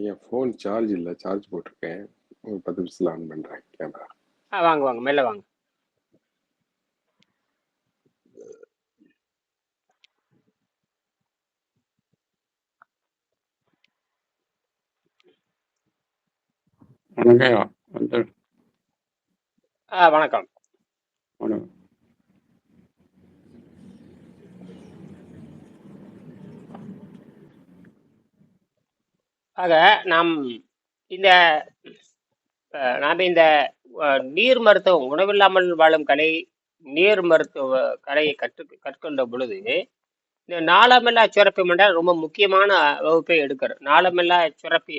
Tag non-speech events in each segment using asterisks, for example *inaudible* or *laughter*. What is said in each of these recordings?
ஐயா phone charge இல்ல. Charge போட்டிருக்கேன். ஒரு 10 நிமிஷத்துல ஆன் பண்றேன் கேமரா. ஆ வாங்க, வாங்க. மெல்ல வாங்க. வணக்கம். வணக்கம். ஆக நாம் இந்த நாம் இந்த நீர் மருத்துவம் உணவில்லாமல் வாழும் கலை, நீர் மருத்துவ கலையை கற்று கற்கொண்ட பொழுது, இந்த நாளமில்லா சுரப்பி மண்டலம் ரொம்ப முக்கியமான வகுப்பை எடுக்கிறது. நாளமில்லா சுரப்பி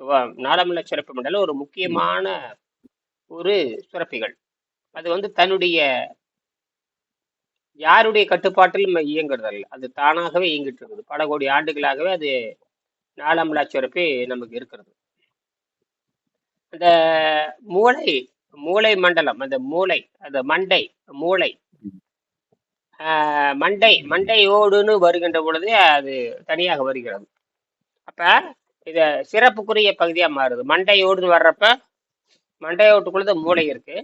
வ நாளமில்லா சுரப்பி மண்டலம் ஒரு முக்கியமான ஒரு சுரப்பிகள். அது வந்து தன்னுடைய யாருடைய கட்டுப்பாட்டிலும் இயங்குறதல்ல. அது தானாகவே இயங்கிட்டு இருக்குது. பல கோடி ஆண்டுகளாகவே அது நாளமில்லா சுரப்பி நமக்கு இருக்கிறது. அந்த மூளை மூளை மண்டலம், அந்த மூளை, அந்த மண்டை, மூளை. மண்டை மண்டையோடுன்னு வருகின்ற பொழுது அது தனியாக வருகிறது. அப்ப இத சிறப்புக்குரிய பகுதியா மாறுது. மண்டையோடுன்னு வர்றப்ப, மண்டையோட்டுக்குள்ளது தான் மூளை இருக்கு.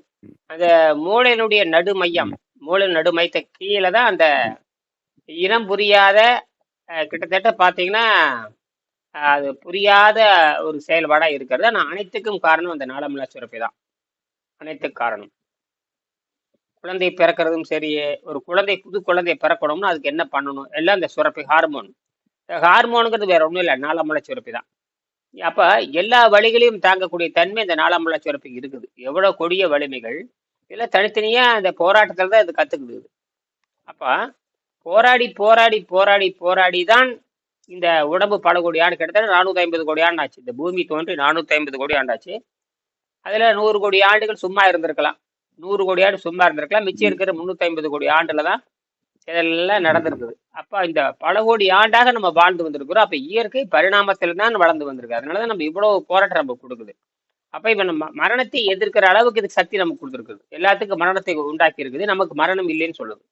அந்த மூளையினுடைய நடுமையம், மூளை நடுமையத்தை கீழே தான் அந்த இனம் புரியாத கிட்டத்தட்ட பார்த்தீங்கன்னா, அது புரியாத ஒரு செயல்பாடாக இருக்கிறது. ஆனால் அனைத்துக்கும் காரணம் அந்த நாளமில்லா சுரப்பி தான். அனைத்து காரணம். குழந்தை பிறக்கிறதும் சரி, ஒரு குழந்தை புது குழந்தை பிறக்கணும்னா அதுக்கு என்ன பண்ணணும்? எல்லாம் இந்த சுரப்பி ஹார்மோன். ஹார்மோனுங்கிறது வேற ஒன்றும் இல்லை நாளமில்லா சுரப்பி தான். அப்போ எல்லா வழிகளையும் தாங்கக்கூடிய தன்மை இந்த நாளமில்லா சுரப்பிக்கு இருக்குது. எவ்வளோ கொடிய வலிமைகள், இதெல்லாம் தனித்தனியாக அந்த போராட்டத்தில் தான் இது கற்றுக்குது அப்போ போராடி, போராடி, போராடி, போராடி தான் இந்த உடம்பு பல கோடி ஆண்டு கிட்டத்தட்ட 450 கோடி ஆண்டு ஆச்சு. இந்த பூமி தோன்றி 450 கோடி ஆண்டாச்சு. அதுல நூறு கோடி ஆண்டுகள் சும்மா இருந்திருக்கலாம். நூறு கோடி ஆண்டு சும்மா இருந்திருக்கலாம். மிச்சம் இருக்கிற இருக்கிற 350 கோடி ஆண்டுல தான் இதெல்லாம் நடந்திருக்குது. அப்ப இந்த பல கோடி ஆண்டாக நம்ம வாழ்ந்து வந்திருக்கிறோம். அப்ப இயற்கை பரிணாமத்தில் தான் வளர்ந்து வந்திருக்கு. அதனால தான் நம்ம இவ்வளவு போராட்டம் நம்ம கொடுக்குது அப்ப இப்ப நம்ம மரணத்தை எதிர்க்கிற அளவுக்கு இதுக்கு சக்தி நமக்கு கொடுத்துருக்குது எல்லாத்துக்கும் மரணத்தை உண்டாக்கி இருக்குது. நமக்கு மரணம் இல்லைன்னு சொல்லுது.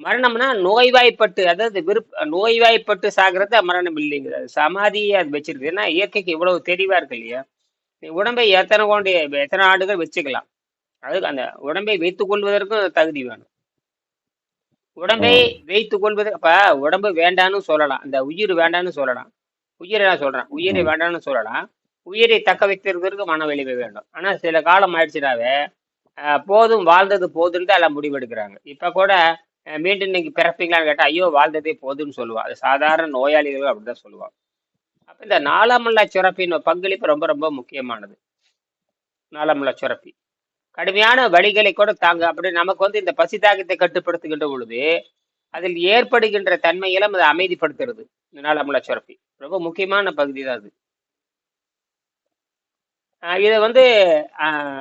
மரணம்னா நோய்வாய்ப்பட்டு அதாவது விருப் நோய்வாய்ப்பட்டு சாகிறது மரணம் இல்லைங்குது. அது சமாதிய அது வச்சிருக்கு. ஏன்னா இயற்கைக்கு இவ்வளவு தெளிவா இருக்கு இல்லையா? உடம்பை எத்தனை கோடி எத்தனை ஆண்டுகள் வச்சுக்கலாம். அதுக்கு அந்த உடம்பை வைத்துக் கொள்வதற்கும் தகுதி வேணும். உடம்பை வைத்துக் கொள்வது அப்ப உடம்பு வேண்டான்னு சொல்லலாம். அந்த உயிர் வேண்டான்னு சொல்லலாம். உயிரை நான் சொல்றேன். உயிரை ம். வேண்டான்னு சொல்லலாம். உயிரை தக்க வைத்திருக்கிறதுக்கு மன வலிமை வேண்டும். ஆனா சில காலம் ஆயிடுச்சுனாவே, போதும் வாழ்ந்தது போதுன்னு தான் எல்லாம் முடிவெடுக்கிறாங்க. இப்ப கூட மீண்டும் இன்னைக்கு பிறப்பீங்களான்னு கேட்டால் ஐயோ! வாழ்ந்ததே போதுன்னு சொல்லுவாள் அது சாதாரண நோயாளிகள் அப்படிதான் சொல்லுவாங்க. அப்போ இந்த நாலாமல்லா சுரப்பின் பங்களிப்பு ரொம்ப ரொம்ப முக்கியமானது. நாலாமல்லா சுரப்பி. கடுமையான வழிகளை கூட தாங்க அப்படி நமக்கு வந்து இந்த பசி தாகத்தை கட்டுப்படுத்துகின்ற பொழுது, அதில் ஏற்படுகின்ற தன்மையெல்லாம் அதை அமைதிப்படுத்துறது. இந்த நாலாமல்லா சுரப்பி. ரொம்ப முக்கியமான பகுதி தான் அது. இதை வந்து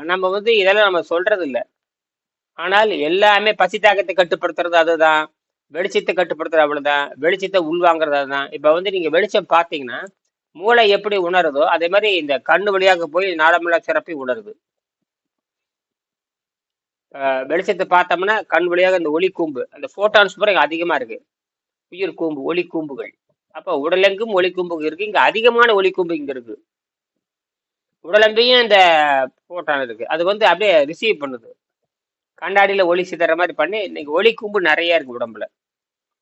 நம்ம வந்து இதெல்லாம் நம்ம சொல்றது இல்லை ஆனால் எல்லாமே பசி தாக்கத்தை கட்டுப்படுத்துறது அதுதான். வெளிச்சத்தை கட்டுப்படுத்துறது அவ்வளவுதான். வெளிச்சத்தை உள்வாங்கிறது அதுதான். இப்ப வந்து நீங்க வெளிச்சம் பார்த்தீங்கன்னா, மூளை எப்படி உணருதோ, அதே மாதிரி இந்த கண்ணு வழியாக போய் நாளமில்லா சிறப்பி உணருது. வெளிச்சத்தை பார்த்தோம்னா, கண் வழியாக இந்த ஒளி கூம்பு, அந்த ஃபோட்டான்ஸ் பூரா இங்க அதிகமா இருக்கு. உயிர் கூம்பு, ஒளி கூம்புகள். அப்போ உடலெங்கும் ஒளி கூம்பு இருக்கு. இங்க அதிகமான ஒளி கூம்பு இங்க இருக்கு. உடலெங்கையும் இந்த ஃபோட்டான் இருக்கு. அது வந்து அப்படியே ரிசீவ் பண்ணுது. கண்ணாடியில் ஒளி சிதற மாதிரி பண்ணி, இன்னைக்கு ஒளி கூம்பு நிறைய இருக்கு உடம்புல.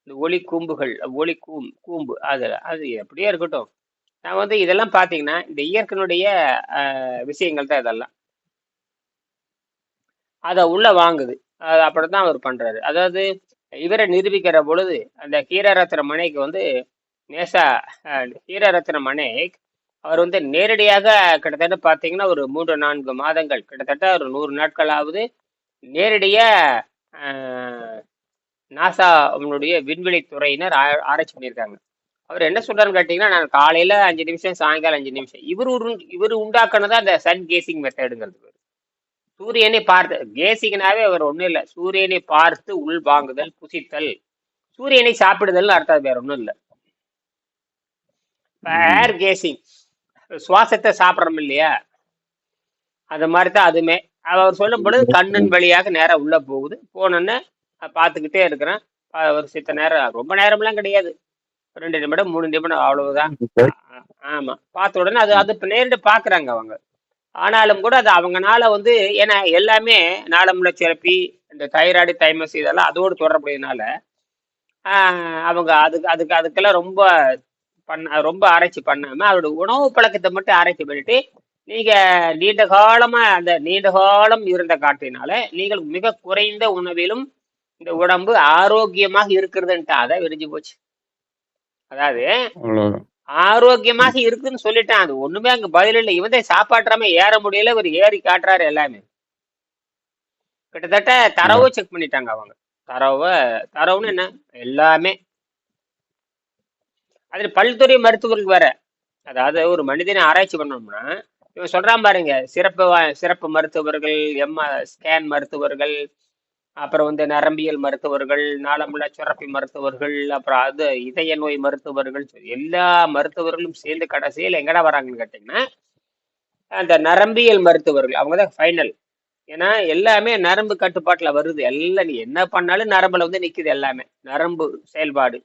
இந்த ஒளி கூம்புகள், ஒளி கூம் கூம்பு அது அது எப்படியோ இருக்கட்டும். நான் வந்து இதெல்லாம் பார்த்தீங்கன்னா, இந்த இயற்கையினுடைய விஷயங்கள் தான் இதெல்லாம். அதை உள்ள வாங்குது. அது அப்படித்தான் அவர் பண்றாரு. அதாவது இவரை நிரூபிக்கிற பொழுது, அந்த ஹீரரத்ன மனைக்கு வந்து நேசா ஹீரரத்ன மனேக் அவர் வந்து நேரடியாக கிட்டத்தட்ட பார்த்தீங்கன்னா, ஒரு 3, 4 மாதங்கள் கிட்டத்தட்ட ஒரு நூறு நாட்களாவது அ நாசா அவனுடைய விண்வெளி துறையினர் ஆ ஆராய்ச்சி பண்ணியிருக்காங்க. அவர் என்ன சொல்றாருன்னு கேட்டீங்கன்னா, நான் காலையில 5 நிமிஷம், சாயங்காலம் 5 நிமிஷம். இவரு உரு இவரு உண்டாக்குனது தான் அந்த சன் கேசிங் மெத்தடுங்கிறது பேரு. சூரியனை பார்த்து கேசிங்னாவே அவர் ஒண்ணும் இல்ல. சூரியனை பார்த்து உள்வாங்குதல், புசித்தல். சூரியனை சாப்பிடுதல்னு அர்த்தம் வேற ஒண்ணும் இல்ல. ஏர் கேசிங் சுவாசத்த சாப்பிடுறோம் இல்லையா? அந்த மாரி தான் அதுவுமே. அவர் சொல்லும் பொழுது கண்ணின் வழியாக நேரம் உள்ள போகுது. போனோன்னு பார்த்துக்கிட்டே இருக்கிறேன். ஒரு சித்த நேரம் ரொம்ப நேரம்லாம் கிடையாது. ரெண்டு நிமிடம், மூணு நிமிடம் அவ்வளவுதான். ஆமா பார்த்த உடனே அது அது நேரிட்டு பாக்குறாங்க அவங்க ஆனாலும் கூட அது அவங்கனால வந்து ஏன்னா எல்லாமே நாளமுள்ள சிறப்பி இந்த தைராய்டு தைமஸ் இதெல்லாம் அதோடு தொடர்புடையதுனால அவங்க அதுக்கு அதுக்கு அதுக்கெல்லாம் ரொம்ப பண்ண ரொம்ப ஆராய்ச்சி பண்ணாம அவரோட உணவு பழக்கத்தை மட்டும் ஆராய்ச்சி பண்ணிட்டு நீங்க நீண்ட காலமா அந்த நீண்ட காலம் இருந்த காட்டினால நீங்கள் மிக குறைந்த உணவிலும் இந்த உடம்பு ஆரோக்கியமாக இருக்கிறதுன்ட்டு அதை விரிஞ்சு போச்சு. அதாவது ஆரோக்கியமாக இருக்குன்னு சொல்லிட்டான். அது ஒண்ணுமே அங்க பதில் இல்லை. இவன் தான் சாப்பாட்டுறாம ஏற முடியல. இவர் ஏறி காட்டுறாரு எல்லாமே. கிட்டத்தட்ட தரவு செக் பண்ணிட்டாங்க அவங்க. தரவை தரவுன்னு என்ன? எல்லாமே. அதுல பல்துறை மருத்துவர்கள் வேற. அதாவது ஒரு மனிதனை ஆராய்ச்சி பண்ணோம்னா இவன் சொல்றான் பாருங்க சிறப்பு சிறப்பு மருத்துவர்கள் எம் ஸ்கேன் மருத்துவர்கள் அப்புறம் வந்து நரம்பியல் மருத்துவர்கள் நாளமுள்ள சுரப்பி மருத்துவர்கள் அப்புறம் அது இதய நோய் மருத்துவர்கள் சொல்லி எல்லா மருத்துவர்களும் சேர்ந்து கடைசியில் எங்கடா வராங்கன்னு கேட்டிங்கன்னா அந்த நரம்பியல் மருத்துவர்கள் அவங்க தான் ஃபைனல் ஏன்னா எல்லாமே நரம்பு கட்டுப்பாட்டில் வருது. எல்லாம் நீ என்ன பண்ணாலும் நரம்புல வந்து நிற்குது எல்லாமே. நரம்பு செயல்பாடு.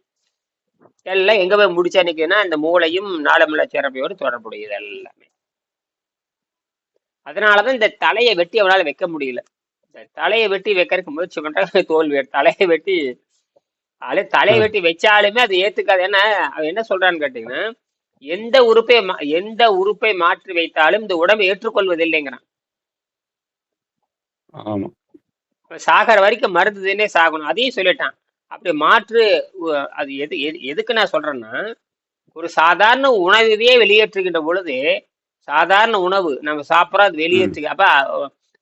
எல்லாம் எங்கே போய் முடிச்சா நிக்குதுன்னா இந்த மூளையும் நாளமுள்ள சுரப்பியோடு தொடர்புடையது எல்லாமே. அதனாலதான் இந்த தலையை வெட்டி அவனால வைக்க முடியல. தலையை வெட்டி வைக்கிறதுக்கு முயற்சி பண்றாங்க தோல்வி தலையை வெட்டி அலை தலையை வெட்டி வச்சாலுமே அது ஏத்துக்காது. ஏன்னா அவன் என்ன சொல்றான்னு கேட்டீங்கன்னா எந்த உறுப்பை எந்த உறுப்பை மாற்றி வைத்தாலும் இந்த உடம்பை ஏற்றுக்கொள்வது இல்லைங்கிறான் ஆமா சாகிற வரைக்கும் மருந்துதுன்னே சாகணும். அதையும் சொல்லிட்டான். அப்படி மாற்று அது எது எதுக்கு நான் சொல்றேன்னா ஒரு சாதாரண உணவையே வெளியேற்றுகின்ற பொழுது சாதாரண உணவு. நம்ம சாப்பிட்றோம் அது வெளியேற்று அப்ப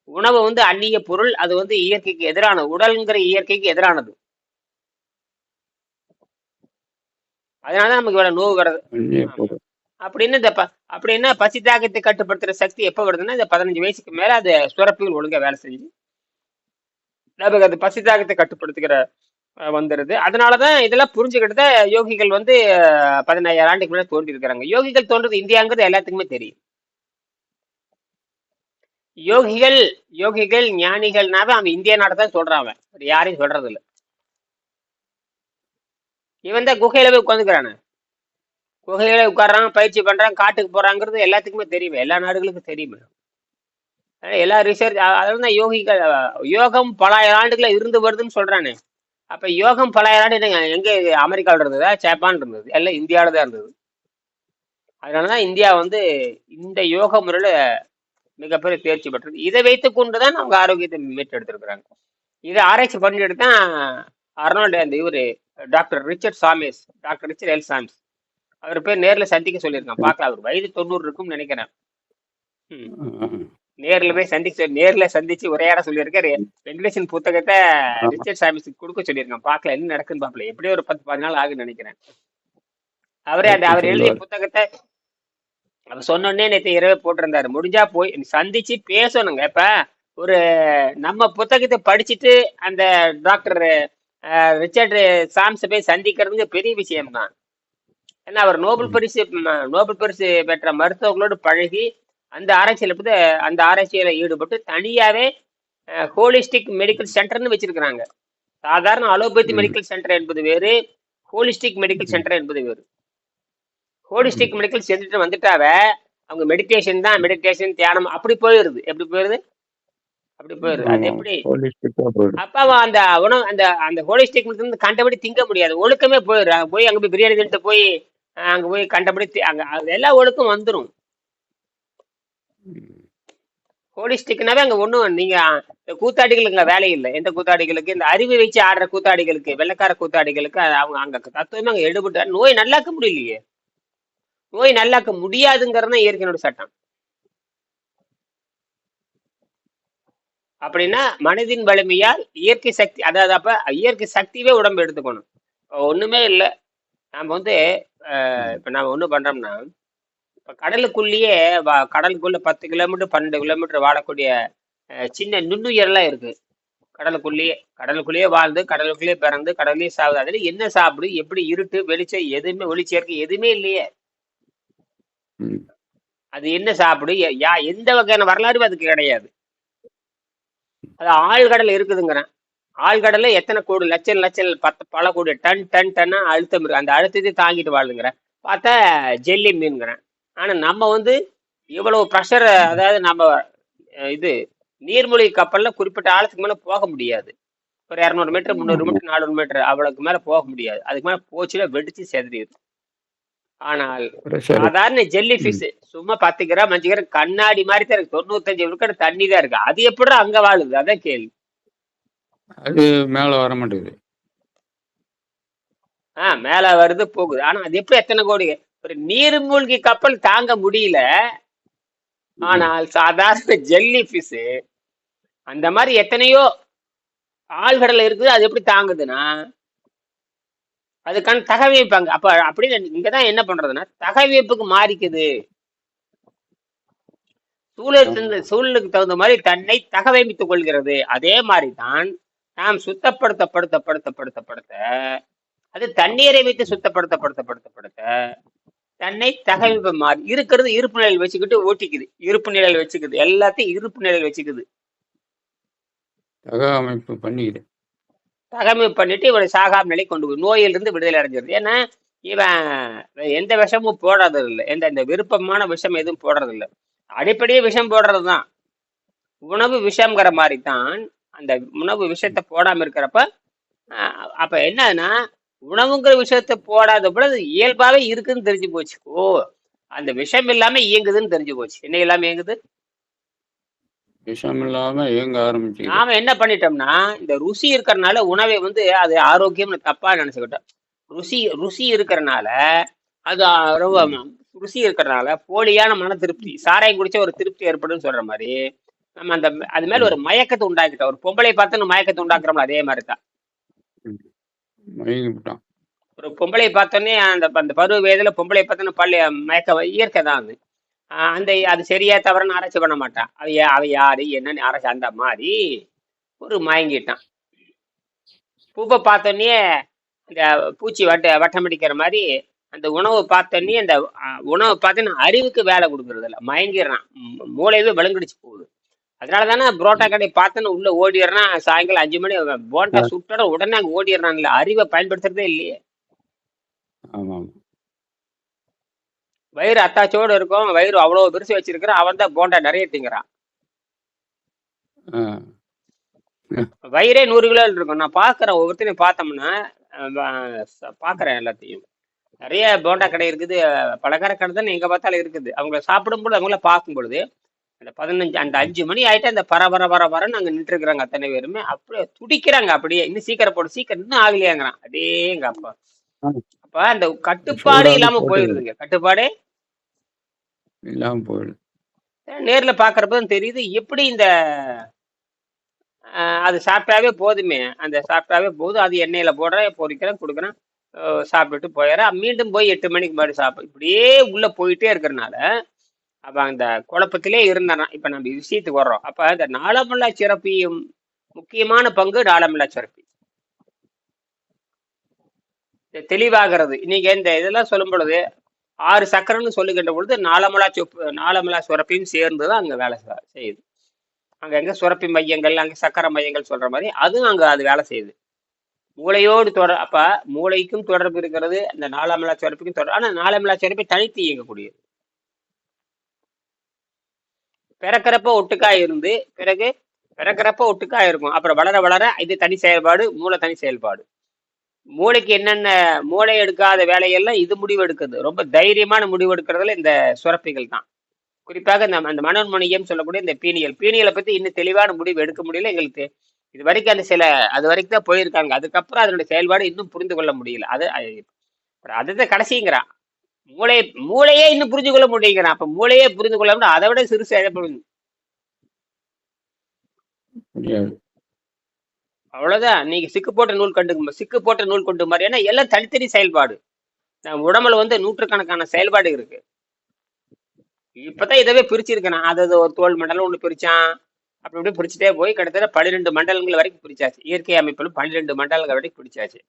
உணவு வந்து அந்நிய பொருள் அது வந்து இயற்கைக்கு எதிரானது. உடல்ங்கிற இயற்கைக்கு எதிரானது. அதனாலதான் நமக்கு இவ்வளவு நோவு வருது அப்படின்னு இந்த அப்படின்னா பசி தாகத்தை கட்டுப்படுத்துற சக்தி எப்போ வருதுன்னா இந்த பதினஞ்சு வயசுக்கு மேல அது சுரப்பிகள் ஒழுங்கா வேலை செஞ்சு நமக்கு அது பசி தாகத்தை கட்டுப்படுத்துகிற அஹ், வந்துருது. அதனாலதான் இதெல்லாம் புரிஞ்சுக்கிட்டு யோகிகள் வந்து பதினாயிரம் ஆண்டுக்கு முன்னாடி தோன்றி இருக்கிறாங்க யோகிகள் தோன்றது இந்தியாங்கிறது எல்லாத்துக்குமே தெரியும். யோகிகள் யோகிகள் ஞானிகள்னாவே அவன் இந்திய நாட்டை தான் சொல்றான் அவன். யாரையும் சொல்றது இல்லை. இவன் தான் குகையில போய் உட்காந்துக்கிறானே குகையில உட்கார்றான் பயிற்சி பண்றான் காட்டுக்கு போறாங்கிறது எல்லாத்துக்குமே தெரியுமே. எல்லா நாடுகளுக்கும் தெரியுமே. எல்லா ரிசர்ச் அதாவது தான் யோகிகள் யோகம் பலாயிரம் ஆண்டுகளை இருந்து வருதுன்னு சொல்றானே. அப்ப யோகம் பலாயிரம் ஆண்டு எங்க எங்க அமெரிக்காவில் இருந்ததா ஜப்பான் இருந்தது எல்லாம் இந்தியாவில தான் இருந்தது. அதனாலதான் இந்தியா வந்து இந்த யோக முறையில மிகப்பெரிய தேர்ச்சி பெற்றது. இதை வைத்துக் கொண்டுதான் அவங்க ஆரோக்கியத்தை மீட்டெடுத்திருக்கிறாங்க. இதை ஆராய்ச்சி பண்ணிட்டு தான் அர்னால்டு அந்த இவரு doctor Richard Samis doctor Richard L. Samis. அவர் பேர் நேர்ல சந்திக்க சொல்லியிருக்கான் பார்க்கலாம் அவர் வயது தொண்ணூறு இருக்கும்னு நினைக்கிறேன். நேர்ல போய் சந்திக்க நேர்ல சந்திச்சு உரையாட சொல்லியிருக்காரு. வெங்கடேசன் புத்தகத்தை ரிச்சர்ட் சாமிஸுக்கு கொடுக்க சொல்லியிருக்கான் பார்க்கல என்ன நடக்குன்னு பார்க்கல எப்படியும் ஒரு பத்து பதினாலு ஆகுன்னு நினைக்கிறேன். அவரே அந்த அவர் எழுதிய. புத்தகத்தை அவர் சொன்னோடனே நேற்று இரவே போட்டிருந்தாரு. முடிஞ்சா போய் சந்திச்சு பேசணுங்க. இப்ப ஒரு நம்ம புத்தகத்தை படிச்சுட்டு அந்த டாக்டர் ரிச்சர்ட் சாம்ஸை போய் சந்திக்கிறதுங்க பெரிய விஷயம்தான். ஏன்னா அவர் நோபல் பரிசு நோபல் பரிசு பெற்ற மருத்துவர்களோடு பழகி அந்த ஆராய்ச்சியில பத்தி அந்த ஆராய்ச்சியில ஈடுபட்டு தனியாவே ஹோலிஸ்டிக் மெடிக்கல் சென்டர்னு வச்சிருக்கிறாங்க. சாதாரண அலோபதி. மெடிக்கல் சென்டர் என்பது வேறு ஹோலிஸ்டிக் மெடிக்கல் சென்டர் என்பது வேறு. ஹோலிஸ்டிக் மெடிக்கல் சென்டர் வந்துட்டாவே அவங்க மெடிடேஷன் தான் மெடிடேஷன் தியானம் அப்படி போயிருது எப்படி போயிருது அப்படி போயிருது அது. எப்படி. அப்ப அவன் அந்த உணவு அந்த அந்த ஹோலிஸ்டிக் வந்து கண்டபடி திங்க முடியாது. ஒழுக்கமே அங்க போய் அங்க போய் பிரியாணி தின்ட்டு போய் அங்க போய் கண்டபடி அங்க எல்லா ஒழுக்கம் வந்துரும். ம். ஹோலிஸ்டிக்னாவே அங்க ஒண்ணும் நீங்க கூத்தாடிகளுக்கு அங்க வேலை இல்லை. எந்த கூத்தாடிகளுக்கு? இந்த அறிவு வச்சு ஆடுற கூத்தாடிகளுக்கு வெள்ளக்கார கூத்தாடிகளுக்கு அவங்க அங்க தத்துவமே அங்க எடுபட்டு நோய் நல்லாக்க முடியலையே. நோய் நல்லாக்க முடியாதுங்கிறது தான் இயற்கையினோட சட்டம். அப்படின்னா மனதின் வலிமையால் இயற்கை சக்தி அதாவது அப்ப இயற்கை சக்தியே உடம்பு எடுத்துக்கணும். ஒண்ணுமே இல்லை. நாம வந்து இப்ப நாம ஒண்ணு பண்றோம்னா இப்ப கடலுக்குள்ளேயே வா- கடலுக்குள்ள பத்து கிலோமீட்டர் பன்னெண்டு கிலோமீட்டர் வாழக்கூடிய அஹ், சின்ன நுண்ணுயிரெல்லாம் இருக்கு. கடலுக்குள்ளேயே கடலுக்குள்ளேயே வாழ்ந்து கடலுக்குள்ளேயே பிறந்து கடவுளே சாகுது அதுல என்ன சாப்பிடு எப்படி இருட்டு வெளிச்சம் எதுவுமே ஒளிச்சேர்க்கை எதுவுமே இல்லையே. அது என்ன சாப்பிடு? ய- எந்த வகையான வரலாறும் அதுக்கு கிடையாது. அது ஆழ்கடல் இருக்குதுங்கிறேன். ஆழ்கடல்ல எத்தனை கோடி? லட்சம் லட்சம் பத்து பல கோடி. டன் டன் டன்னா அழுத்தம் இருக்கு. அந்த அழுத்தத்தை தாங்கிட்டு வாழுங்கிறேன். பார்த்தா ஜெல்லி மீன்கிறேன் ஆனா நம்ம வந்து இவ்வளவு ப்ரெஷர் அதாவது நம்ம இது நீர்மூழ்கி கப்பல்ல குறிப்பிட்ட ஆழத்துக்கு மேல போக முடியாது. ஒரு இரநூறு மீட்டர் முந்நூறு. மீட்டர் நானூறு மீட்டர் அவ்வளவுக்கு மேல போக முடியாது. அதுக்கு மேல போச்சுன்னா வெடிச்சு செதறிடும் ஆனால் சாதாரண ஜெல்லி ஃபிஷ் சும்மா பத்து கிராம் அஞ்சு கிராம் கண்ணாடி மாதிரி தான் இருக்கு. தொண்ணூத்தஞ்சு விழுக்காடு தண்ணி தான் இருக்கு. அது எப்படி அங்க வாழுது? அதான் கேள்வி. அது மேல வர மாட்டேங்குது. ஆஹ் மேல வருது போகுது. ஆனா அது எப்படி எத்தனை கோடி? ஒரு நீர்மூழ்கி கப்பல் தாங்க முடியல. ஆனால் சாதாரண ஜெல்லி ஃபிஷ் அந்த மாதிரி எத்தனையோ ஆழ்கடல் இருக்குது. அது எப்படி தாங்குதுன்னா அதுக்கான தகவமைப்பாங்க அப்ப அப்படின்னு இங்கதான் என்ன பண்றதுன்னா தகவமைப்புக்கு மாறிக்குது. சூழலுக்கு சூழலுக்கு தகுந்த மாதிரி தன்னை தகவமைத்துக் கொள்கிறது. அதே மாதிரி தான் நாம் சுத்தப்படுத்த படுத்த படுத்த படுத்த படுத்த அது தண்ணீரை வைத்து சுத்தப்படுத்த படுத்த படுத்த படுத்த தன்னை தகவமைப்பு மாறி இருக்கிறது இருப்பு நிலையில் வச்சுக்கிட்டு ஓட்டிக்குது. இருப்பு நிலையில் வச்சுக்குது. எல்லாத்தையும் இருப்பு நிலையில் வச்சுக்குது. தக அமைப்பு பண்ணிக்குது. தகமை பண்ணிட்டு இவனை சாகாம நிலை கொண்டு போய் நோயிலிருந்து விடுதலை அடைஞ்சிருது ஏன்னா இவன் எந்த விஷமும் போடுறது இல்லை எந்த இந்த விருப்பமான விஷம் எதுவும் போடுறது இல்லை அடிப்படையே விஷம் போடுறது தான் உணவு விஷம்ங்கிற மாதிரி தான் அந்த உணவு விஷத்தை போடாம இருக்கிறப்ப அப்ப என்னன்னா உணவுங்கிற விஷயத்தை போடாத போல அது இயல்பாவே இருக்குன்னு தெரிஞ்சு போச்சு. ஓ அந்த விஷம் இல்லாம இயங்குதுன்னு தெரிஞ்சு போச்சு. என்ன இல்லாம இயங்குது? விஷம் இல்லாம இயங்க ஆரம்பிச்சுக்குது நாம என்ன பண்ணிட்டோம்னா இந்த ருசி இருக்கறனால உணவை வந்து அது ஆரோக்கியம்னு தப்பா நினைச்சுக்கிட்டோம். ருசி ருசி இருக்கறனால அது ரொம்ப ருசி இருக்கறனால போலியான மன திருப்தி சாராயம் குடிச்ச ஒரு திருப்தி ஏற்படும்னு சொல்ற மாதிரி நம்ம அந்த அது மேல ஒரு மயக்கத்தை உண்டாக்கிட்டோம். ஒரு பொம்பளை பார்த்து மயக்கத்தை உண்டாக்குறோம்ல அதே மாதிரி தான் ஒரு பொம்பளை பார்த்தோன்னே அந்த அந்த பருவ வயதுல பொம்பளை பார்த்தோன்னே பள்ளி மயக்க இயற்கை தான் அது. அந்த அது சரியா தவறுன்னு ஆராய்ச்சி பண்ண மாட்டான். அவ யா- அவ யாரு என்னன்னு ஆராய்ச்சி அந்த மாதிரி ஒரு மயங்கிட்டான். பூவை பார்த்தோன்னே இந்த பூச்சி வட்ட வட்டம் அடிக்கிற மாதிரி அந்த உணவை பார்த்தோன்னே அந்த உணவை பார்த்தோன்னே அறிவுக்கு வேலை கொடுக்கறது இல்ல மயங்கிடுறான் மூளையவே விளங்கிடுச்சு போகுது. அதனால தானே புரோட்டா கடை பார்த்தோன்னு உள்ள ஓடிடுறான். சாயங்காலம் அஞ்சு மணி போண்டா சுட்டோட உடனே அங்கே ஓடிடுறான்ல. அறிவை பயன்படுத்துறதே இல்லையே. வயிறு அத்தாச்சோடு இருக்கும். வயிறு அவ்வளோ பெருசு வச்சிருக்கிறான் அவன் தான் போண்டா நிறைய திங்கிறான். வயிறே நூறு கிலோ இருக்கும். நான் பார்க்குறேன் ஒவ்வொருத்தரையும் பார்த்தோம்னா பார்க்குறேன் எல்லாத்தையும். நிறைய போண்டா கடை இருக்குது. பலகார கடை தான் எங்கே பார்த்தாலும் இருக்குது. அவங்கள சாப்பிடும்போது அவங்கள பார்க்கும் பொழுது அந்த பதினஞ்சு அந்த அஞ்சு மணி ஆயிட்டு அந்த பர பர பர பரன்னு அங்கே நின்றுருக்குறாங்க அத்தனை பேருமே. அப்படியே துடிக்கிறாங்க அப்படியே. இன்னும் சீக்கிரம் போடு சீக்கிரம் இன்னும் ஆகலையாங்கிறான். அடேங்க அப்பா ஆமா. அப்ப அந்த கட்டுப்பாடு இல்லாம போயிருதுங்க கட்டுப்பாடே? இல்லாம போயிடுது. நேர்ல பாக்குறப்ப தெரியுது. எப்படி இந்த அது சாப்பிட்டாவே போதுமே. அந்த சாப்பிட்டாவே போதும் அது எண்ணெயில போடுறேன் பொரிக்கிறேன் கொடுக்குறேன் சாப்பிட்டுட்டு போயிடுறேன். மீண்டும் போய் எட்டு மணிக்கு மறுபடி சாப்பிடு. இப்படியே உள்ள போயிட்டே இருக்கிறனால அப்ப அந்த குழப்பத்திலே இருந்தானா இப்ப நம்ம விஷயத்துக்கு வர்றோம். அப்ப இந்த நாளமில்லா சிறப்பியும் முக்கியமான பங்கு நாளமில்லா சிறப்பி. தெளிவாகிறது. இன்னைக்கு இந்த இதெல்லாம் சொல்லும் பொழுது ஆறு சக்கரம்னு சொல்லுகின்ற பொழுது நாலமலா சொப்பு நாலமலா சுரப்பியும் சேர்ந்து தான் அங்கே வேலை செ- செய்யுது. அங்கே எங்கே சுரப்பி மையங்கள் அங்கே சக்கர மையங்கள் சொல்கிற மாதிரி அதுவும் அங்கே அது வேலை செய்யுது. மூளையோடு தொடர் அப்போ மூளைக்கும் தொடர்பு இருக்கிறது அந்த நாளமில்லா சுரப்பிக்கும் தொடர்பு ஆனால் நாளமில்லா சுரப்பி தனித்து இயங்கக்கூடியது. பிறக்கிறப்ப ஒட்டுக்கா இருந்து பிறகு பிறக்கிறப்ப ஒட்டுக்கா இருக்கும். அப்புறம் வளர வளர இது தனி செயல்பாடு மூளை தனி செயல்பாடு. மூளைக்கு என்னென்ன மூளை எடுக்காத வேலையெல்லாம் இது முடிவு எடுக்குது ரொம்ப தைரியமான முடிவு எடுக்கிறதுல இந்த சுரப்பிகள் தான். குறிப்பாக இந்த அந்த மனோன்மணியம் சொல்லக்கூடிய இந்த பீனியல். பீனியலை பத்தி இன்னும் தெளிவான முடிவு எடுக்க முடியல. எங்களுக்கு இது வரைக்கும் அந்த சில அது வரைக்கும் தான் போயிருக்காங்க. அதுக்கப்புறம் அதனுடைய செயல்பாடு இன்னும் புரிந்து கொள்ள முடியல. அது அதுதான் கடைசிங்கிறான். மூளை மூளையே இன்னும் புரிஞ்சு கொள்ள முடியுங்கிறான் அப்ப மூளையே புரிந்து கொள்ள முடியும் அதை விட சிறுசு எதை புரிஞ்சு அவ்வளவுதான். நீங்க சிக்கு போட்ட நூல் கண்டு சிக்கு போட்ட நூல் கொண்டு மாதிரி. ஏன்னா எல்லாம் தனித்தனி செயல்பாடு. நம்ம உடம்புல வந்து நூற்றுக்கணக்கான செயல்பாடு இருக்கு. இப்பதான் இதவே பிரிச்சிருக்கேன் நான். அது ஒரு தோல் மண்டலம் ஒன்று பிரிச்சான். அப்படி இப்படி பிரிச்சுட்டே போய் கிட்டத்தட்ட பன்னிரெண்டு மண்டலங்கள் வரைக்கும் பிரிச்சாச்சு. இயற்கை அமைப்பில் பன்னிரெண்டு மண்டலங்கள் வரைக்கும் பிரிச்சாச்சு.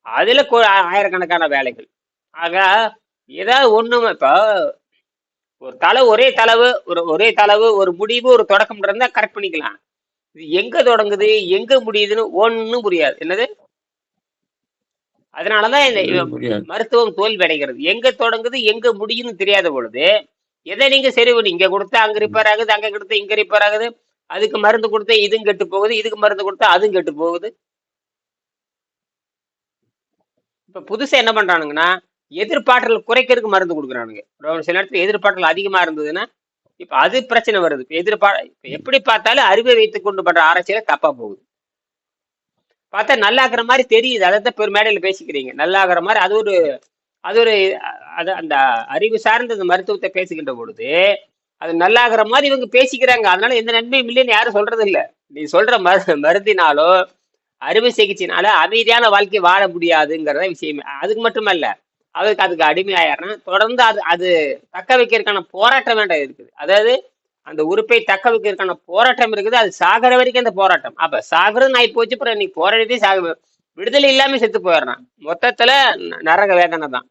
அதுல ஆயிரக்கணக்கான வேலைகள். ஆக ஏதாவது ஒண்ணு இப்போ ஒரு தலை ஒரே தளவு ஒரு ஒரே தளவு ஒரு முடிவு ஒரு தொடக்கம் இருந்தால் கரெக்ட் பண்ணிக்கலாம். எங்க தொடங்குது எங்க முடியுதுன்னு ஒண்ணும் புரியாது. என்னது? அதனாலதான் இந்த மருத்துவம் தோல்வி அடைகிறது. எங்க தொடங்குது எங்க முடியும்னு தெரியாத பொழுது எதை நீங்க சரி பண்ணி இங்க கொடுத்தா அங்க ரிப்பேர் ஆகுது அங்க கொடுத்தா இங்க ரிப்பேர் ஆகுது அதுக்கு மருந்து கொடுத்தா இதுவும் கெட்டு போகுது இதுக்கு மருந்து கொடுத்தா அதுவும் கெட்டு போகுது. இப்ப புதுசா என்ன பண்றானுங்கன்னா எதிர்பார்த்தல் குறைக்கிறதுக்கு மருந்து கொடுக்குறானுங்க. சில இடத்துல எதிர்பார்த்தல் அதிகமா இருந்ததுன்னா இப்ப அது பிரச்சனை வருது. இப்ப எதிர்பார எப்படி பார்த்தாலும் அறிவை வைத்துக் கொண்டு பண்ற ஆராய்ச்சியில தப்பா போகுது. பார்த்தா நல்லாக்குற மாதிரி தெரியுது. அதை தான் பெரு மேடையில பேசிக்கிறீங்க. நல்லாகிற மாதிரி அது ஒரு அது ஒரு அது அந்த அறிவு சார்ந்த அந்த மருத்துவத்தை பேசுகின்ற பொழுது அது நல்லாகிற மாதிரி இவங்க பேசிக்கிறாங்க. அதனால எந்த நன்மையும் இல்லைன்னு யாரும் சொல்றது இல்ல நீ சொல்ற மரு மருந்தினாலோ அறுவை சிகிச்சைனால அமைதியான வாழ்க்கை வாழ முடியாதுங்கிறத விஷயமே. அதுக்கு மட்டுமல்ல அதுக்கு அதுக்கு அடிமையாயிரனா தொடர்ந்து அது அது தக்க வைக்கிறதுக்கான போராட்டம் வேண்டாம் இருக்குது. அதாவது அந்த உறுப்பை தக்க வைக்கிறதுக்கான போராட்டம் இருக்குது. அது சாகிற வரைக்கும் அந்த போராட்டம். அப்ப சாகிறது நாய் போச்சு. அப்புறம் இன்னைக்கு போராடிட்டே சாக விடுதலை இல்லாம செத்து போயிடுறான். மொத்தத்துல ந- நரக வேதனை தான்.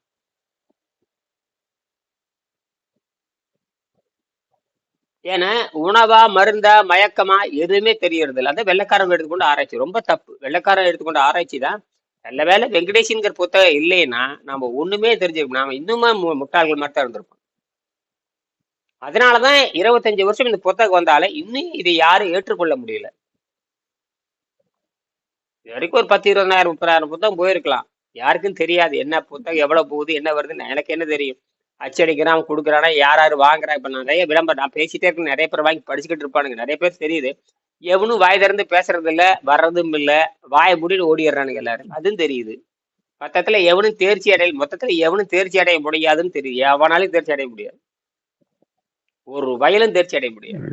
ஏன்னா உணவா மருந்தா மயக்கமா எதுவுமே தெரியறது இல்லை அந்த வெள்ளைக்காரன் எடுத்துக்கொண்டு ஆராய்ச்சி. ரொம்ப தப்பு. வெள்ளக்காரன் எடுத்துக்கொண்டு ஆராய்ச்சி தான் நல்ல வேலை வெங்கடேஷின்கிற புத்தகம் இல்லைன்னா நம்ம ஒண்ணுமே தெரிஞ்சிருக்கோம் நாம இன்னுமே முட்டாள்கள் மாதிரி தான் இருந்திருப்போம். அதனாலதான் இருபத்தஞ்சு வருஷம் இந்த புத்தகம் வந்தாலே இன்னும் இதை யாரும் ஏற்றுக்கொள்ள முடியல. இது வரைக்கும் ஒரு பத்து இருபதாயிரம் முப்பதாயிரம் புத்தகம் போயிருக்கலாம். யாருக்கும் தெரியாது என்ன புத்தகம் எவ்வளவு போகுது என்ன வருதுன்னு. எனக்கு என்ன தெரியும்? அச்சடிக்கிறான் கொடுக்குறானா யார் யார் வாங்குறா? இப்ப நான் நிறைய விளம்பரம் நான் பேசிட்டே இருக்கேன் நிறைய பேர் வாங்கி படிச்சுக்கிட்டு இருப்பானுங்க. நிறைய பேர் தெரியுது. எவனும் வாய் திறந்து பேசுறது இல்ல வர்றதும் இல்ல. வாயை முடின்னு ஓடிடுறானுங்க எல்லாரும். அதுவும் தெரியுது. மொத்தத்துல எவனும் தேர்ச்சி அடைய மொத்தத்துல எவனும் தேர்ச்சி அடைய முடியாதுன்னு தெரியுது. எவனாலும் தேர்ச்சி அடைய முடியாது. ஒரு வயலும் தேர்ச்சி அடைய முடியாது.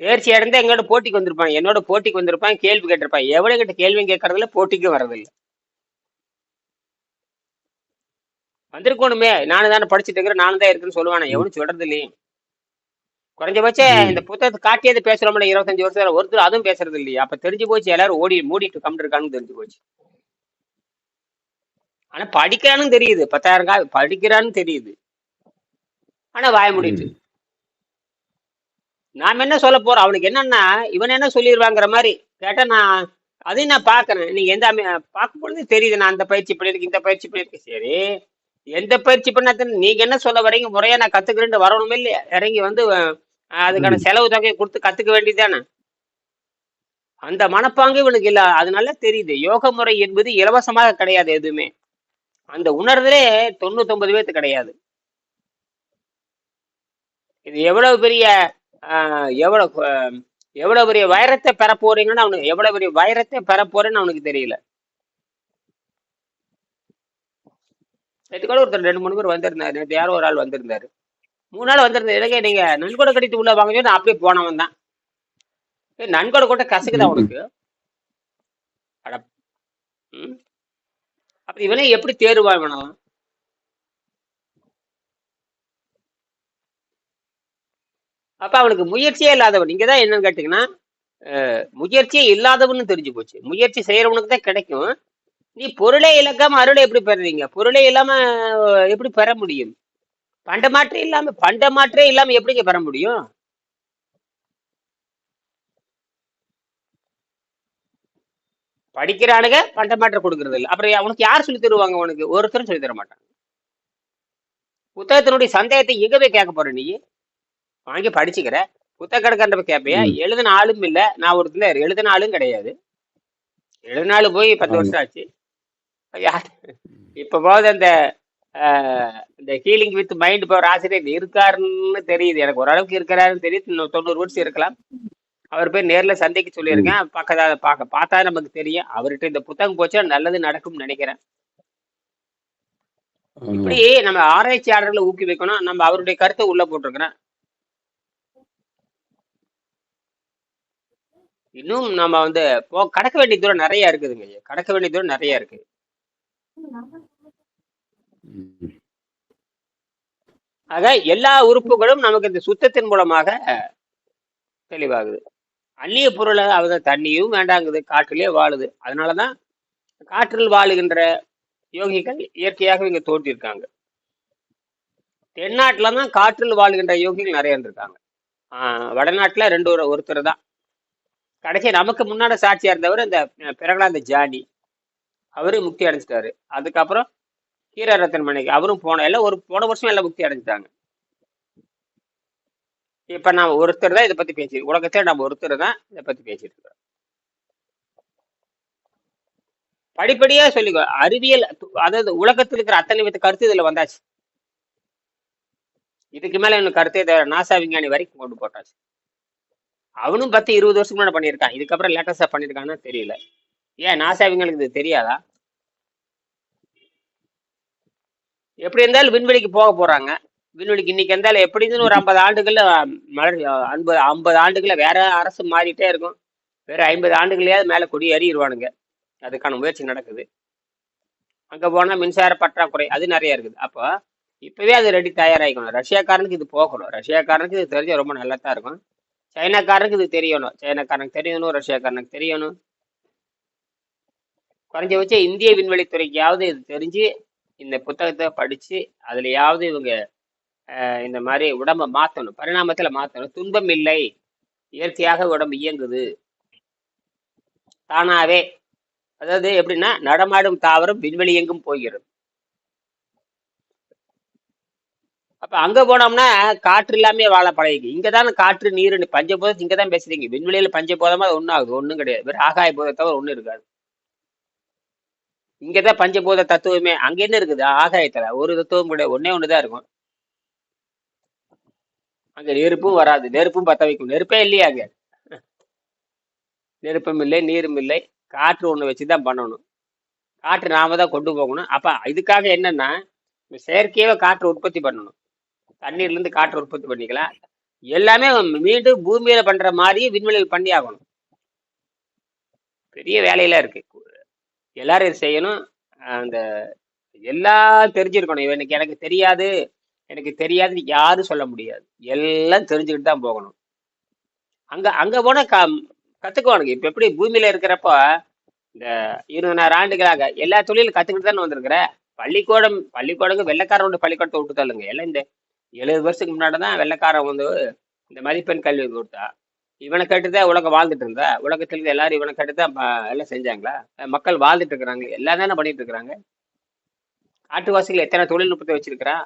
தேர்ச்சி அடைந்து எங்களோட போட்டிக்கு வந்திருப்பான். என்னோட போட்டிக்கு வந்திருப்பான் கேள்வி கேட்டிருப்பான். எவ்வளவு கிட்ட கேள்வியும் கேட்கறதுல போட்டிக்கும் வர்றதில்லை. வந்திருக்கணுமே. நானும் தானே படிச்சுட்டு இருக்கிறேன் நானும் தான் இருக்குன்னு சொல்லுவானே. எவனும் சொல்றது இல்லையே குறைஞ்சபட்சம். இந்த புத்தகத்தை காட்டியது பேசுறோம்ல இருபத்தஞ்சு வருஷம் ஒருத்தர் அதுவும் பேசுறது இல்லையே. அப்ப தெரிஞ்சு போச்சு எல்லாரும் ஓடி மூடிட்டு கம்மிட்டு இருக்கான்னு தெரிஞ்சு போச்சு. ஆனா படிக்கிறான்னு தெரியுது. பத்தாயிரம் கா படிக்கிறான்னு தெரியுது. ஆனா வாய முடியுது நாம என்ன சொல்ல போறோம்? அவனுக்கு என்னன்னா இவன் என்ன சொல்லிடுவாங்கிற மாதிரி கேட்டா நான் அதையும் நான் பாக்குறேன் நீங்க எந்த பார்க்கும் பொழுது தெரியுது நான் அந்த பயிற்சி பண்ணிருக்கேன் இந்த பயிற்சி பண்ணிருக்கேன் சரி எந்த பயிற்சி பண்ணாத நீங்க என்ன சொல்ல வரீங்க முறையா நான் கத்துக்கிறேன்னு வரணும் இல்லையா? இறங்கி வந்து அதுக்கான. செலவு தொகையை கொடுத்து கத்துக்க வேண்டியதானே அந்த மனப்பாங்கு இவனுக்கு இல்ல. அதனால தெரியுது யோக முறை என்பது இலவசமாக கிடையாது எதுவுமே. அந்த உணர்தலே தொண்ணூத்தொன்பது பேர்த்து கிடையாது. இது எவ்வளவு பெரிய ஆஹ், எவ்வளவு எவ்வளவு பெரிய வைரத்தை பெற போறீங்கன்னு அவனுக்கு எவ்வளவு பெரிய வைரத்தை பெற போறேன்னு அவனுக்கு தெரியல. நேற்று கூட ஒருத்தர் ரெண்டு மூணு பேர் வந்திருந்தாரு. நேற்று யாரோ ஒரு ஆள் வந்திருந்தாரு. மூணு நாள் வந்திருந்தாரு. எனக்கு நீங்க நன்கொடை கடித்து உள்ள வாங்க நான் அப்படியே போனவன் தான். நன்கொடை கூட கசக்குதா. உனக்கு? அட ம். அப்ப இவனே எப்படி தேர்வா வேணலாம் அப்ப அவனுக்கு முயற்சியே இல்லாதவன். நீங்க தான் என்னன்னு கேட்டீங்கன்னா முயற்சியே இல்லாதவன்னு தெரிஞ்சு போச்சு. முயற்சி செய்யறவனுக்கு தான் கிடைக்கும். நீ பொருளே இழக்காம அருளை எப்படி பெறுறீங்க? பொருளே இல்லாம எப்படி பெற முடியும்? பண்டமாற்றே இல்லாம பண்டமாற்றே இல்லாம எப்படிங்க பெற முடியும்? படிக்கிறானுங்க பண்டமாற்றம் கொடுக்கறது இல்லை. அப்புறம் அவனுக்கு யார் சொல்லி தருவாங்க உனக்கு? ஒருத்தரும் சொல்லி தர மாட்டாங்க. புத்தகத்தினுடைய சந்தேகத்தை எங்க போய் கேட்க போற நீ. வாங்கி படிச்சுக்கிற. புத்தக கடைக்காரன் கேட்பியா. எழுதின ஆளும் இல்ல. நான் ஒருத்தர் எழுதின ஆளும் கிடையாது. எழுதின ஆளு போய் பத்து. வருஷம் ஆச்சு. இப்ப போது அந்த இந்த ஹீலிங் வித் மைண்ட் பவர் ஆசிரியர் இருக்காருன்னு தெரியுது. எனக்கு ஓரளவுக்கு இருக்கிறாருன்னு தெரியுது. தொண்ணூறு வருஷம் இருக்கலாம். அவர் போய் நேர்ல சந்தைக்கு. சொல்லியிருக்கேன். பக்கதா பார்க்க பார்த்தா நமக்கு தெரியும். அவர்கிட்ட இந்த புத்தகம் போச்சா நல்லது நடக்கும்னு நினைக்கிறேன். இப்படி நம்ம ஆராய்ச்சியாளர்களை ஊக்குவிக்கணும் நம்ம அவருடைய கருத்தை உள்ள போட்டிருக்கிறேன். இன்னும் நம்ம வந்து கடக்க வேண்டிய தூரம் நிறைய இருக்குதுங்க. கடக்க வேண்டிய தூரம் நிறைய இருக்கு. ஆக எல்லா உறுப்புகளும் நமக்கு இந்த சுத்தத்தின் மூலமாக தெளிவாகுது. அந்நிய பொருளை அவங்க தண்ணியும் வேண்டாங்குது காற்றிலே வாழுது. அதனாலதான் காற்றில் வாழுகின்ற யோகிகள் இயற்கையாக இங்க தோன்றியிருக்காங்க. தென்னாட்டுல தான் காற்றில் வாழுகின்ற யோகிகள் நிறைய இருந்திருக்காங்க. ஆஹ் ரெண்டு ஒரு ஒருத்தர் தான். கடைசி நமக்கு முன்னாடி சாட்சியாக இருந்தவர் இந்த பிரகலாந்த ஜானி. அவரு முக்தி அடைஞ்சிட்டாரு. அதுக்கப்புறம் கீரரத்தன் மணிக்கு அவரும் போன எல்லாம் ஒரு போன வருஷம் எல்லாம் முக்தி அடைஞ்சிட்டாங்க. இப்ப நாம ஒருத்தர் தான் இதை பத்தி பேசி உலகத்துல நம்ம ஒருத்தர் தான் இதை பத்தி பேசிட்டு இருக்கிறோம் படிப்படியா சொல்லிக்கோ அறிவியல் அதாவது உலகத்தில் இருக்கிற அத்தனை வித கருத்து இதுல வந்தாச்சு. இதுக்கு மேல இன்னும் கருத்தை தேவை நாசா விஞ்ஞானி வரைக்கும் கொண்டு போட்டாச்சு. அவனும் பத்து இருபது வருஷம் முன்னாடி பண்ணியிருக்கான். இதுக்கப்புறம் லேட்டஸ்டா பண்ணியிருக்கான்னு தெரியல. ஏன் நாசா இது தெரியாதா? எப்படி இருந்தாலும் விண்வெளிக்கு போக போறாங்க. விண்வெளிக்கு இன்னைக்கு இருந்தாலும் எப்படி இருந்தாலும் ஒரு ஐம்பது ஆண்டுகள்ல மலர் ஐம்பது ஐம்பது ஆண்டுகள்ல வேற அரசு மாறிட்டே இருக்கும். வேற ஐம்பது ஆண்டுகளையாவது மேல கொடி ஏறிடுவானுங்க அதுக்கான முயற்சி நடக்குது. அங்க போனா மின்சார பற்றாக்குறை அது நிறைய இருக்குது. அப்போ இப்பவே அது ரெடி தயாராகிக்கணும். ரஷ்யாக்காரனுக்கு இது போகணும். ரஷ்யாக்காரனுக்கு இது தெரிஞ்ச ரொம்ப நல்லா தான் இருக்கும். சைனாக்காரனுக்கு இது தெரியணும். சைனாக்காரனுக்கு தெரியணும் ரஷ்யாக்காரனுக்கு தெரியணும். குறைஞ்சபட்சம் இந்திய விண்வெளித்துறைக்காவது இது தெரிஞ்சு இந்த புத்தகத்தை படிச்சு அதுலயாவது இவங்க அஹ், இந்த மாதிரி உடம்ப மாத்தணும். பரிணாமத்துல மாத்தணும். துன்பம் இல்லை. இயற்கையாக உடம்பு இயங்குது. தானாவே அதாவது எப்படின்னா நடமாடும் தாவரம் விண்வெளி எங்கும் போகிறது. அப்ப அங்க போனோம்னா காற்று இல்லாமே வாழ பழகிக்கு. இங்க தானே காற்று நீர் பஞ்சபோதம் இங்க தான் பேசுறீங்க. விண்வெளியில பஞ்சபூதமா அது ஒன்றும் ஆகுது. ஒன்றும் கிடையாது. வெறும் ஆகாய போதை தவிர ஒன்றும் இருக்காது. இங்கதான் பஞ்சபூத தத்துவமே அங்க என்ன இருக்குது. ஆகாயத்துல. ஒரு தத்துவம் கூட ஒன்னே ஒண்ணுதான் இருக்கும். அங்க நெருப்பும் வராது. நெருப்பும் பத்த வைக்கும். நெருப்பே இல்லையா அங்க. நெருப்பும் இல்லை நீரும் இல்லை. காற்று ஒண்ணு வச்சுதான் பண்ணணும். காற்று நாம தான் கொண்டு போகணும். அப்ப இதுக்காக என்னன்னா செயற்கையாக காற்று உற்பத்தி பண்ணணும். தண்ணீர்ல இருந்து காற்று உற்பத்தி பண்ணிக்கலாம். எல்லாமே மீண்டும் பூமியில பண்ற மாதிரி விண்வெளியில் பண்ணி ஆகணும். பெரிய வேலையெல்லாம் இருக்கு. எல்லாரும் இது செய்யணும். அந்த எல்லாம் தெரிஞ்சிருக்கணும். இவனுக்கு எனக்கு தெரியாது. எனக்கு தெரியாதுன்னு யாரும் சொல்ல முடியாது. எல்லாம் தெரிஞ்சுக்கிட்டு தான் போகணும். அங்க அங்க போனா க கத்துக்குவானுங்க. இப்ப எப்படி பூமியில இருக்கிறப்போ இந்த இருபதாயிரம் ஆண்டுகளாக எல்லா தொழிலும் கத்துக்கிட்டு தானே வந்திருக்கிற? பள்ளிக்கூடம் பள்ளிக்கூடங்க வெள்ளைக்காரனோட பள்ளிக்கூடத்தை விட்டு தள்ளுங்க. எல்லாம் இந்த எழுபது வருஷத்துக்கு முன்னாடி தான் வெள்ளைக்காரன் வந்து இந்த மதிப்பெண் கல்வி கொடுத்தா. இவனை கேட்டுதான் உலகம் வாழ்ந்துட்டு இருந்தா? உலகத்துல இருந்து எல்லாரும் இவனை கேட்டுதான் எல்லாம் செஞ்சாங்களா? மக்கள் வாழ்ந்துட்டு இருக்கிறாங்க. எல்லாம் தானே பண்ணிட்டு இருக்கிறாங்க? காட்டுவாசிகள் எத்தனை தொழில்நுட்பத்தை வச்சிருக்கிறான்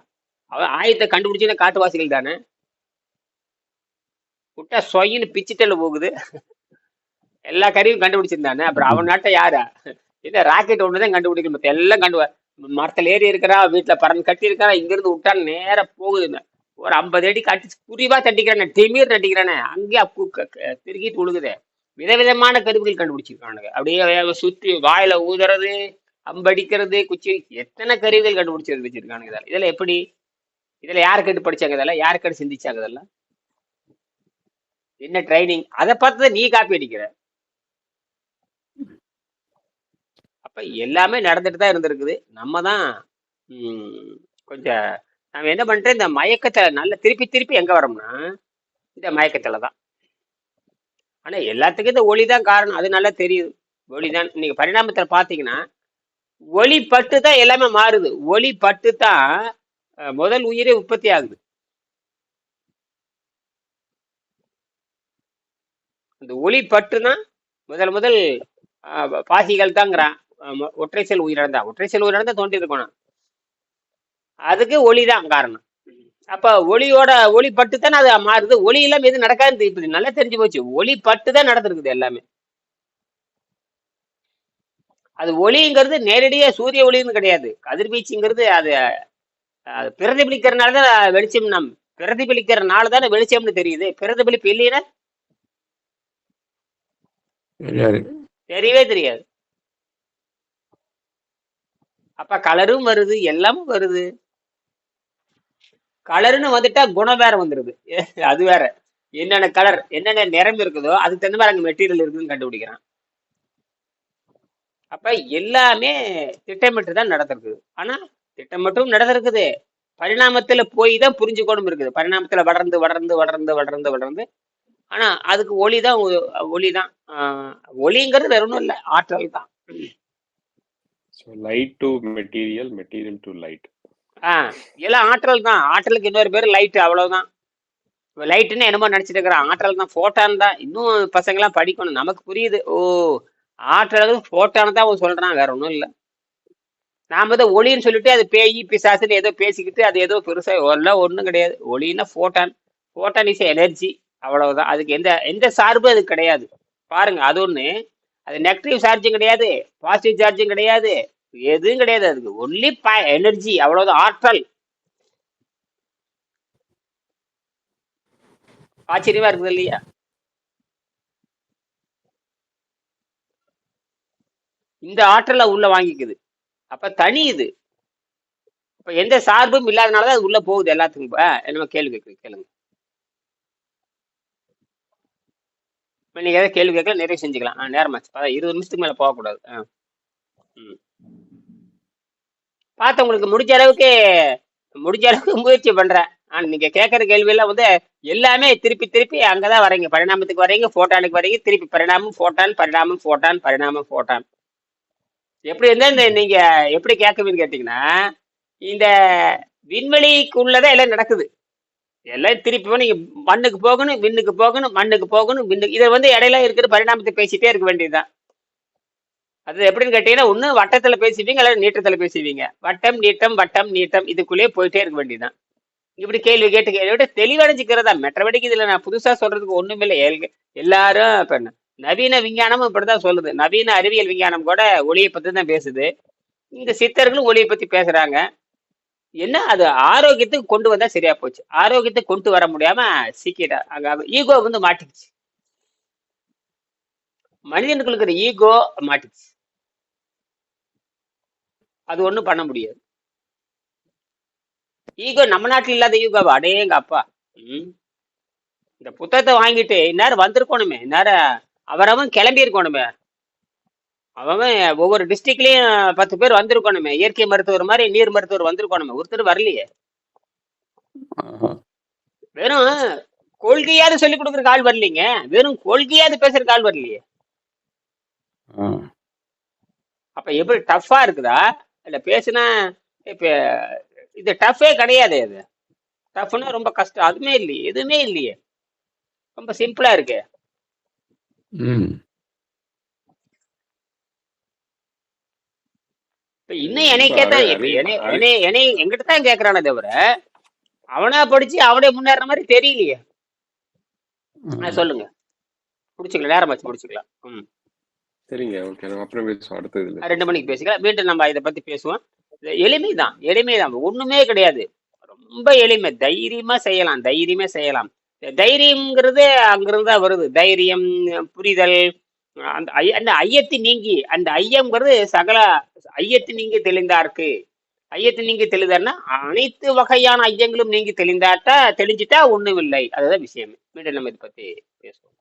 அவன் ஆயத்தை கண்டுபிடிச்சுன்னா காட்டுவாசிகள் தானே? விட்டா சொயின்னு பிச்சுட்டல போகுது. எல்லா கருவியும் கண்டுபிடிச்சிருந்தானே? அப்புறம் அவன் நாட்டை யாரா? இல்ல ராக்கெட் ஒண்ணுதான் கண்டுபிடிக்கணும். மத்த எல்லாம் கண்டு மரத்துல ஏறி இருக்கிறா வீட்டுல பறந்து கட்டி இங்கேருந்து விட்டா நேராக போகுது ஒரு ஐம்பது அடி கட்டி குறிவா தட்டிக்கிறானே திமீர் தட்டிக்கிறானே. அங்கேயே அப்பு க- திருகிட்டு விழுகுதே விதவிதமான கருவிகள் கண்டுபிடிச்சிருக்கானுங்க. அப்படியே சுற்றி வாயில ஊதுறது அம்படிக்கிறது குச்சி எத்தனை கருவிகள் கண்டுபிடிச்சது வச்சிருக்கானுங்க இதெல்லாம். இதுல எப்படி? இதுல யார் கேட்டு படிச்சாங்க இதெல்லாம்? யார் கேட்டு சிந்திச்சாங்க இதெல்லாம்? என்ன ட்ரைனிங் அதை பார்த்து நீ காப்பி அடிக்கிற. அப்ப எல்லாமே நடந்துட்டு தான் இருந்திருக்குது. நம்ம தான் கொஞ்சம் நம்ம என்ன பண்ணுறோம் இந்த மயக்கத்தில் நல்ல திருப்பி திருப்பி எங்கே வரோம்னா இந்த மயக்கத்தில் தான். ஆனால் எல்லாத்துக்கும் இந்த ஒளி தான் காரணம். அது நல்லா தெரியுது. ஒளி தான் நீங்கள் பரிணாமத்தில் பார்த்தீங்கன்னா ஒளி பட்டு தான் எல்லாமே மாறுது. ஒளி பட்டு தான் முதல் உயிரே உற்பத்தி ஆகுது. அந்த ஒளி பட்டு தான் முதல் முதல் பாசிகள் தாங்கிறான் ஒற்றை செல் உயிரிழந்தா. ஒற்றை செல் உயிரிழந்தா தோண்டி இருக்கணும் அதுக்கு ஒளி தான் காரணம். அப்ப ஒளியோட ஒளி பட்டு தானே அது மாறுது. ஒளி இல்லாம எது நடக்காது இப்படி நல்லா தெரிஞ்சு போச்சு. ஒளி பட்டு தான் நடந்திருக்குது எல்லாமே. அது ஒளிங்கிறது நேரடியா சூரிய ஒளின்னு கிடையாது. கதிர்வீச்சுங்கிறது அது அது பிரதிபலிக்கிறனால தான் வெளிச்சம் நம் பிரதிபலிக்கிறனால தானே வெளிச்சம்னு தெரியுது. பிரதிபலிப்பு இல்லைன்னா தெரியவே தெரியாது. அப்ப கலரும் வருது எல்லாமும் வருது. கலர்னு வந்துட்டா குணம் வேற வந்துருது. *laughs* அது வேற. என்னென்ன கலர் என்னென்ன நிறம் இருக்குதோ அதுக்கு தகுந்த மாதிரி அங்க மெட்டீரியல் இருக்குதுன்னு கண்டுபிடிக்கிறான். அப்ப எல்லாமே திட்டமிட்டு தான் நடந்திருக்குது. ஆனா திட்டமிட்டும் நடந்திருக்குது. பரிணாமத்துல போய் தான் புரிஞ்சுக்கணும் இருக்குது. பரிணாமத்துல வளர்ந்து வளர்ந்து வளர்ந்து வளர்ந்து வளர்ந்து. ஆனா அதுக்கு ஒளி தான் ஒளி தான் ஒளிங்கிறது வேற ஒன்றும் இல்லை. ஆற்றல் தான் so light to material material to light எல்லாம் ஆற்றல் தான். ஆற்றலுக்கு இன்னொரு பேர் லைட் அவ்வளவுதான். லைட்டுன்னு என்னமோ நினச்சிட்டு இருக்கிறான். ஆற்றல் தான் ஃபோட்டான் தான். இன்னும் பசங்களாம் படிக்கணும். நமக்கு புரியுது. ஓ ஆற்றல் ஃபோட்டான் தான் அவன் சொல்றான். வேற ஒன்றும் இல்லை. நாம தான் ஒளின்னு சொல்லிட்டு அது பேய் பிசாசுன்னு ஏதோ பேசிக்கிட்டு அது ஏதோ பெருசாக எல்லாம் ஒன்றும் கிடையாது. ஒளின்னா ஃபோட்டான் ஃபோட்டான் இஸ் எனர்ஜி அவ்வளவுதான். அதுக்கு எந்த எந்த சார்பும் அது கிடையாது. பாருங்க அது ஒன்று அது நெகட்டிவ் சார்ஜும் கிடையாது. பாசிட்டிவ் சார்ஜும் கிடையாது. எதுவும் கிடையாது அதுக்கு. ஒன்லி எனர்ஜி அவ்வளவுதான். ஆற்றல். ஆச்சரியமா இருக்குது இல்லையா? இந்த ஆற்றலை உள்ள வாங்கிக்குது. அப்ப தனி இது. இப்ப எந்த சார்பும் இல்லாதனாலதான் அது உள்ள போகுது எல்லாத்துக்கும். நம்ம என்ன கேள்வி கேட்குறீங்க கேளுங்க. நீங்க ஏதாவது கேள்வி கேட்கல நிறைய செஞ்சுக்கலாம். ஆ நேரமாச்சு. இருபது நிமிஷத்துக்கு மேல போகக்கூடாது. ஆ. ம். பார்த்தவங்களுக்கு முடிஞ்ச அளவுக்கு முடிஞ்ச அளவுக்கு முயற்சி பண்றேன். ஆனா நீங்க கேட்கற கேள்வி எல்லாம் வந்து எல்லாமே திருப்பி திருப்பி அங்கதான் வரீங்க பரிணாமத்துக்கு வரீங்க போட்டானுக்கு வரீங்க திருப்பி பரிணாமம் போட்டான் பரிணாமம் போட்டான் பரிணாமம் போட்டான் எப்படி இருந்தா இந்த நீங்க எப்படி கேட்குவீங்கன்னு கேட்டீங்கன்னா இந்த விண்வெளிக்குள்ளதான் எல்லாம் நடக்குது. எல்லாம் திருப்பி நீங்க மண்ணுக்கு போகணும் விண்ணுக்கு போகணும் மண்ணுக்கு போகணும் விண்ணுக்கு இதை வந்து இடையில இருக்கிற பரிணாமத்தை பேசிட்டே இருக்க வேண்டியதுதான். அது எப்படின்னு கேட்டீங்கன்னா ஒண்ணு வட்டத்துல பேசுவீங்க அல்லது நீட்டத்துல பேசுவீங்க வட்டம் நீட்டம் வட்டம் நீட்டம் இதுக்குள்ளேயே போயிட்டே இருக்க வேண்டியதுதான். இப்படி கேள்வி கேட்டு கேள்வி கேட்டு தெளிவடைஞ்சுக்கிறதா? மற்றபடிக்கு இதுல நான் புதுசா சொல்றதுக்கு ஒண்ணுமில்லை இல்லை. எல்லாரும் இப்ப நவீன விஞ்ஞானமும் இப்படிதான் சொல்லுது. நவீன அறிவியல் விஞ்ஞானம் கூட ஒளியை பத்தி தான் பேசுது. இந்த சித்தர்களும் ஒளியை பத்தி பேசுறாங்க. என்ன? அது ஆரோக்கியத்துக்கு கொண்டு வந்தா சரியா போச்சு. ஆரோக்கியத்துக்கு கொண்டு வர முடியாம சீக்கிரம் அங்க ஈகோ வந்து மாட்டிக்கிச்சு. மனிதனுக்கு இருக்கிற ஈகோ மாட்டிக்கிச்சு. அது ஒண்ணும் பண்ண முடியாது. ஈகோ நம்ம நாட்டுல இல்லாத ஈகோவா அடேங்க அப்பா. ம். இந்த புத்தகத்தை வாங்கிட்டு இந்நேரம் வந்திருக்கணுமே. இந்நேரம் அவரவன் கிளம்பி இருக்கணுமே. அவன் ஒவ்வொரு டிஸ்ட்ரிக்ட்லயும் பத்து பேர் வந்திருக்கணுமே. இயற்கை மருத்துவர் மாதிரி நீர் மருத்துவர் வந்திருக்கணுமே. ஒருத்தர் வரலையே. வெறும் கொள்கையாவது சொல்லி கொடுக்குற ஆள் வரலீங்க. வெறும் கொள்கையாவது பேசுற ஆள் வரலையே. அப்ப எப்படி டஃப்பா இருக்குதா? இல்ல பேசுனா இப்ப இது டஃப்பே கிடையாது இது டஃப்னா ரொம்ப கஷ்டம். அதுவுமே இல்லையே எதுவுமே இல்லையே. ரொம்ப சிம்பிளா இருக்கு. ம். இப்ப இன்னும் எனக்கே தான் என்னை என்னை என்னை எங்கிட்ட தான் கேக்குறானே தவிர அவனா படிச்சு அவனே முன்னேற மாதிரி தெரியலையே. சொல்லுங்க. முடிச்சுக்கலாம் நேரம் வச்சு முடிச்சுக்கலாம் ம். சரிங்க ஓகே நம்ம அப்புறம் பேசுவோம் அடுத்த இதுல. ரெண்டு மணிக்கு பேசிக்கலாம். மீண்டும் நம்ம இதை பத்தி பேசுவோம். எளிமைதான் எளிமைதான். ஒண்ணுமே கிடையாது. ரொம்ப எளிமை. தைரியமா செய்யலாம் தைரியமே செய்யலாம். தைரியம்ங்கிறது அங்கிருந்து தான் வருது. தைரியம் புரிதல் அந்த ஐய- அந்த ஐயத்தை நீங்கி அந்த ஐயம்ங்கிறது சகல ஐயத்தை நீங்கி தெளிந்தாருக்கு. ஐயத்து நீங்கி தெளிந்தார்னா அனைத்து வகையான ஐயங்களும் நீங்கி தெளிந்தாட்டா தெளிஞ்சிட்டா ஒண்ணும் இல்லை அதுதான் விஷயம். மீண்டும் நம்ம இதை பத்தி பேசுவோம்.